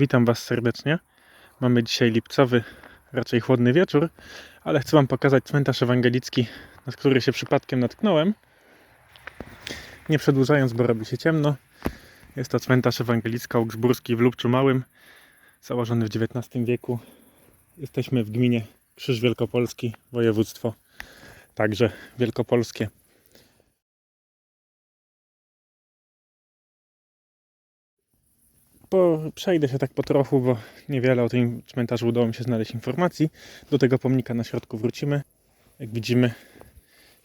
Witam Was serdecznie. Mamy dzisiaj lipcowy, raczej chłodny wieczór, ale chcę Wam pokazać cmentarz ewangelicki, na który się przypadkiem natknąłem. Nie przedłużając, bo robi się ciemno. Jest to cmentarz ewangelicko-augsburski w Lubczu Małym, założony w XIX wieku. Jesteśmy w gminie Krzyż Wielkopolski, województwo także wielkopolskie. Po, przejdę się tak po trochu, bo niewiele o tym cmentarzu udało mi się znaleźć informacji. Do tego pomnika na środku wrócimy. Jak widzimy,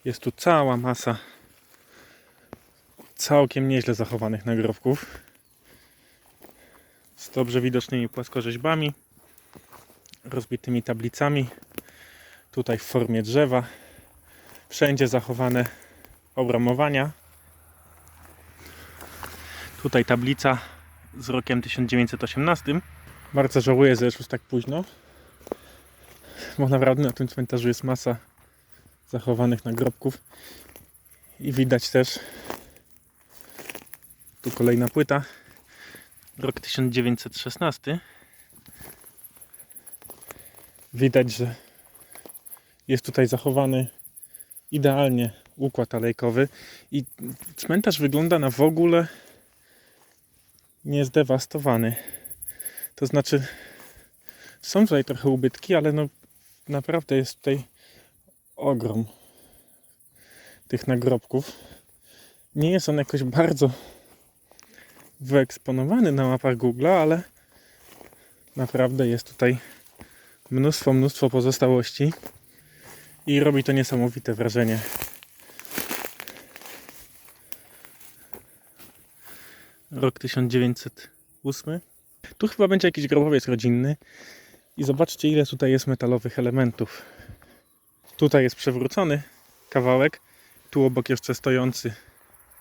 jest tu cała masa całkiem nieźle zachowanych nagrobków z dobrze widocznymi płaskorzeźbami, rozbitymi tablicami. Tutaj w formie drzewa. Wszędzie zachowane obramowania. Tutaj tablica z rokiem 1918. Bardzo żałuję, że już tak późno, bo naprawdę na tym cmentarzu jest masa zachowanych nagrobków. I widać też tu kolejna płyta. Rok 1916 widać, że jest tutaj zachowany idealnie układ alejkowy. I cmentarz wygląda na w ogóle niezdewastowany. To znaczy, są tutaj trochę ubytki, ale no naprawdę jest tutaj ogrom tych nagrobków. Nie jest on jakoś bardzo wyeksponowany na mapach Google, ale naprawdę jest tutaj mnóstwo, mnóstwo pozostałości i robi to niesamowite wrażenie. Rok 1908. Tu chyba będzie jakiś grobowiec rodzinny. I zobaczcie, ile tutaj jest metalowych elementów. Tutaj jest przewrócony kawałek. Tu obok jeszcze stojący.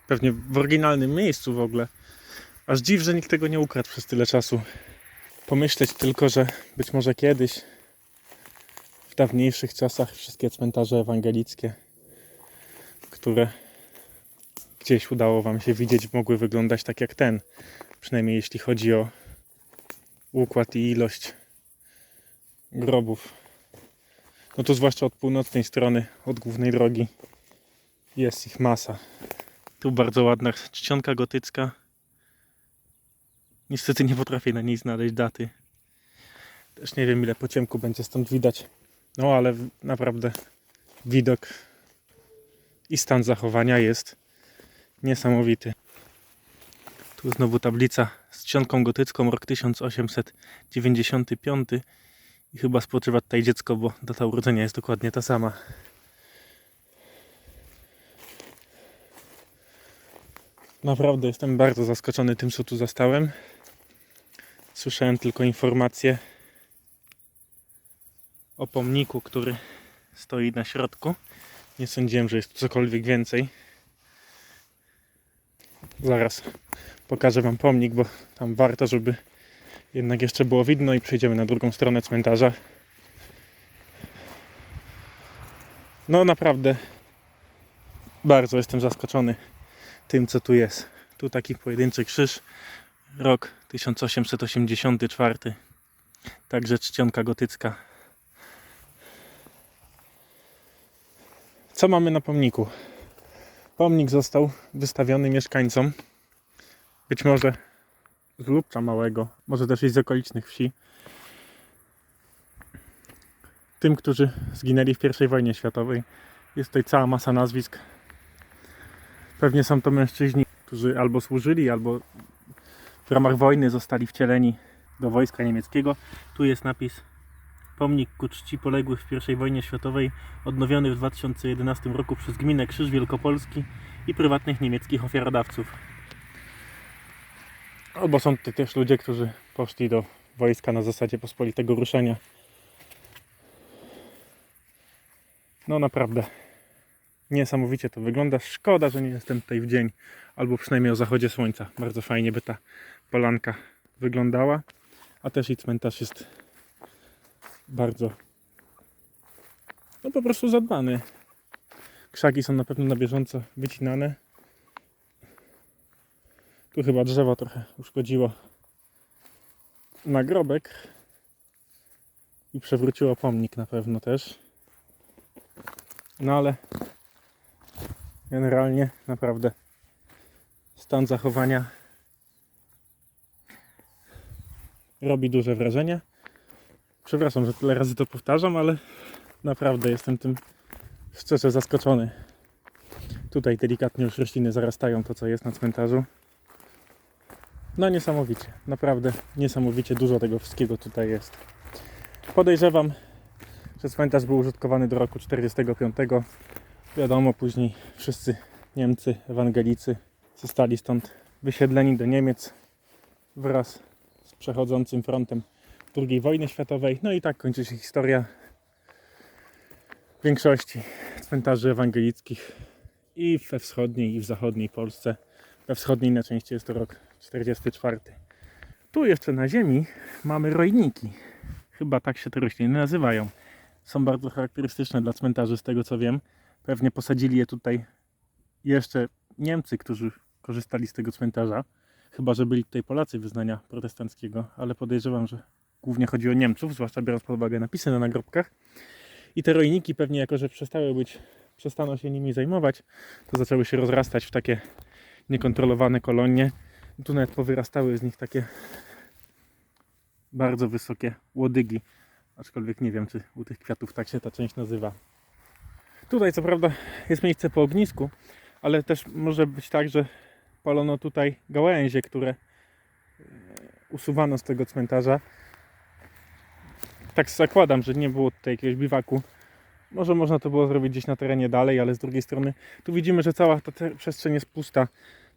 Pewnie w oryginalnym miejscu w ogóle. Aż dziw, że nikt tego nie ukradł przez tyle czasu. Pomyśleć tylko, że być może kiedyś, w dawniejszych czasach, wszystkie cmentarze ewangelickie, które gdzieś udało Wam się widzieć, mogły wyglądać tak jak ten. Przynajmniej jeśli chodzi o układ i ilość grobów. No to zwłaszcza od północnej strony, od głównej drogi, jest ich masa. Tu bardzo ładna czcionka gotycka. Niestety nie potrafię na niej znaleźć daty. Też nie wiem ile po ciemku będzie stąd widać. No ale naprawdę widok i stan zachowania jest niesamowity. Tu znowu tablica z czcionką gotycką, rok 1895 i chyba spoczywa tutaj dziecko, bo data urodzenia jest dokładnie ta sama. Naprawdę jestem bardzo zaskoczony tym, co tu zastałem. Słyszałem tylko informacje o pomniku, który stoi na środku. Nie sądziłem, że jest tu cokolwiek więcej. Zaraz pokażę Wam pomnik, bo tam warto, żeby jednak jeszcze było widno i przejdziemy na drugą stronę cmentarza. No naprawdę bardzo jestem zaskoczony tym, co tu jest. Tu taki pojedynczy krzyż, rok 1884, także czcionka gotycka. Co mamy na pomniku? Pomnik został wystawiony mieszkańcom, być może z Lubcza Małego, może też i z okolicznych wsi. Tym, którzy zginęli w I wojnie światowej. Jest tutaj cała masa nazwisk. Pewnie są to mężczyźni, którzy albo służyli, albo w ramach wojny zostali wcieleni do wojska niemieckiego. Tu jest napis Pomnik ku czci poległych w I wojnie światowej, odnowiony w 2011 roku przez gminę Krzyż Wielkopolski i prywatnych niemieckich ofiarodawców. Albo są to też ludzie, którzy poszli do wojska na zasadzie pospolitego ruszenia. No naprawdę niesamowicie to wygląda. Szkoda, że nie jestem tutaj w dzień, albo przynajmniej o zachodzie słońca. Bardzo fajnie by ta polanka wyglądała. A też i cmentarz jest bardzo no po prostu zadbany. Krzaki są na pewno na bieżąco wycinane. Tu chyba drzewo trochę uszkodziło nagrobek i przewróciło pomnik na pewno też. No ale generalnie naprawdę stan zachowania robi duże wrażenie. Przepraszam, że tyle razy to powtarzam, ale naprawdę jestem tym szczerze zaskoczony. Tutaj delikatnie już rośliny zarastają to, co jest na cmentarzu. No niesamowicie, naprawdę niesamowicie dużo tego wszystkiego tutaj jest. Podejrzewam, że cmentarz był użytkowany do roku 45. Wiadomo, później wszyscy Niemcy, ewangelicy zostali stąd wysiedleni do Niemiec wraz z przechodzącym frontem II wojny światowej. No i tak kończy się historia większości cmentarzy ewangelickich i we wschodniej, i w zachodniej Polsce. We wschodniej na części jest to rok 44. Tu jeszcze na ziemi mamy rojniki. Chyba tak się te rośliny nazywają. Są bardzo charakterystyczne dla cmentarzy, z tego co wiem. Pewnie posadzili je tutaj jeszcze Niemcy, którzy korzystali z tego cmentarza. Chyba, że byli tutaj Polacy wyznania protestanckiego, ale podejrzewam, że głównie chodzi o Niemców, zwłaszcza biorąc pod uwagę napisy na nagrobkach. I te rojniki pewnie jako, że przestały być, przestano się nimi zajmować, to zaczęły się rozrastać w takie niekontrolowane kolonie. Tu nawet powyrastały z nich takie bardzo wysokie łodygi. Aczkolwiek nie wiem, czy u tych kwiatów tak się ta część nazywa. Tutaj co prawda jest miejsce po ognisku, ale też może być tak, że palono tutaj gałęzie, które e, usuwano z tego cmentarza. Tak zakładam, że nie było tutaj jakiegoś biwaku. Może można to było zrobić gdzieś na terenie dalej, ale z drugiej strony tu widzimy, że cała ta przestrzeń jest pusta.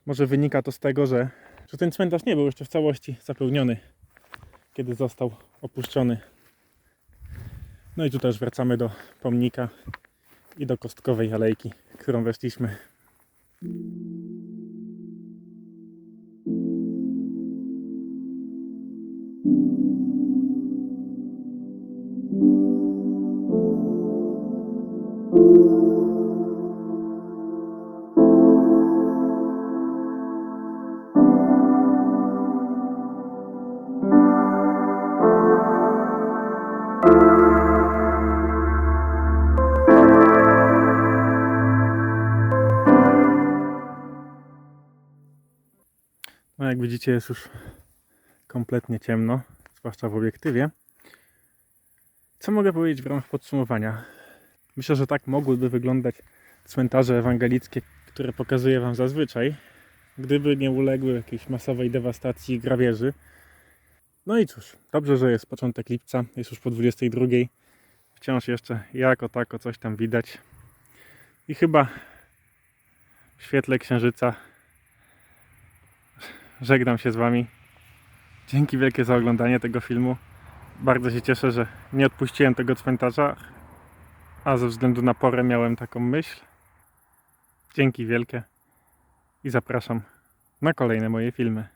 Może wynika to z tego, że, że ten cmentarz nie był jeszcze w całości zapełniony, kiedy został opuszczony. No i tu też wracamy do pomnika i do kostkowej alejki, którą weszliśmy. No jak widzicie jest już kompletnie ciemno, zwłaszcza w obiektywie. Co mogę powiedzieć w ramach podsumowania? Myślę, że tak mogłyby wyglądać cmentarze ewangelickie, które pokazuję Wam zazwyczaj, gdyby nie uległy jakiejś masowej dewastacji i grabieży. No i cóż, dobrze, że jest początek lipca, jest już po 22. Wciąż jeszcze jako tako coś tam widać. I chyba w świetle księżyca żegnam się z Wami. Dzięki wielkie za oglądanie tego filmu. Bardzo się cieszę, że nie odpuściłem tego cmentarza, a ze względu na porę miałem taką myśl. Dzięki wielkie i zapraszam na kolejne moje filmy.